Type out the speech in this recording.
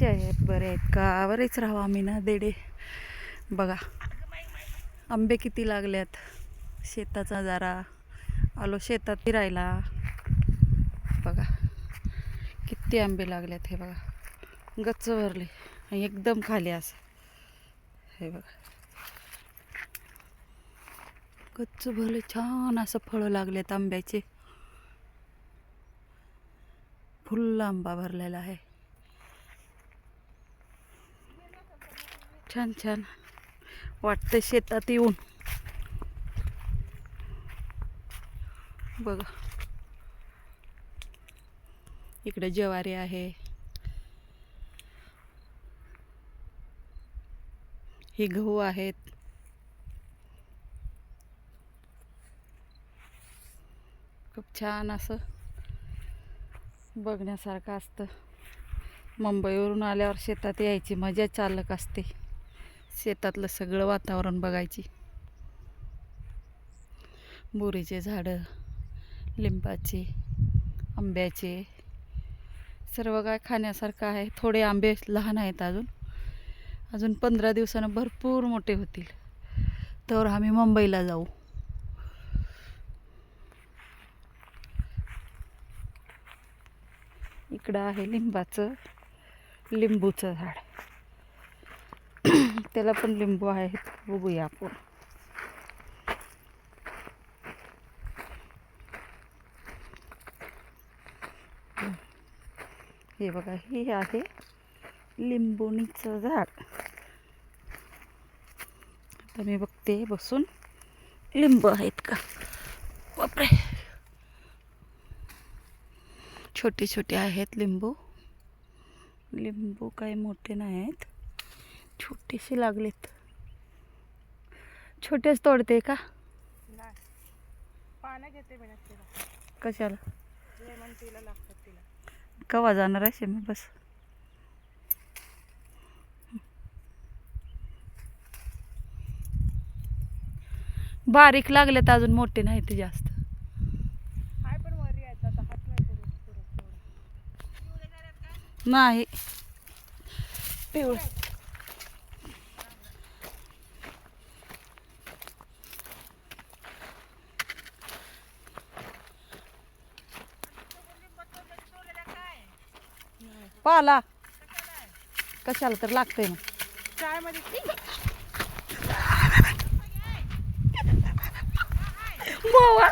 कसे आहेत बरे आहेत. का बरेच राहा आम्ही ना देडे? बघा. आंबे किती लागल्यात. शेताचा जरा. आलो शेतात फिरायला. बघा. किती आंबे लागल्यात हे बघा. गच्च भरले. आणि एकदम खाली असं. हे बघा. गच्च भरले. छान असं फळं लागलेत आंब्याचे. फुल्ल आंबा भरलेला आहे. छान छान वाटतं शेतात येऊन. बघा. इकडे ज्वारी आहे. ही गहू आहेत. खूप छान असं बघण्यासारखं असतं. मुंबईवरून आल्यावर शेतात यायची मजा चालक असते. शेतातलं सगळं वातावरण बघायची. बोरीचे झाडं लिंबाचे आंब्याचे सर्व काय खाण्यासारखं आहे. थोडे आंबे लहान आहेत अजून. अजून पंधरा दिवसानं भरपूर मोठे होतील. तर आम्ही मुंबईला जाऊ. इकडं आहे लिंबाचं लिंबूचं झाड. त्याला पण लिंबू आहेत. बघूया आपण. हे बघा हे आहे लिंबोणीचं झाड. आता मी बघते बसून. लिंब आहेत का? बापरे. छोटे छोटे आहेत लिंबू. लिंबू काही मोठे नाही आहेत छोटेसे लागलेत. छोटेच तोडते का? पानं घेते कशाला? लेमन टीला लागतात तिला. कवा जाणार आहे मी बस. बारीक लागलेत अजून मोठे नाही ते जास्त. नाही. पिवळ. पाला. कशाला तर लागतंय ना चायमध्ये मोवा.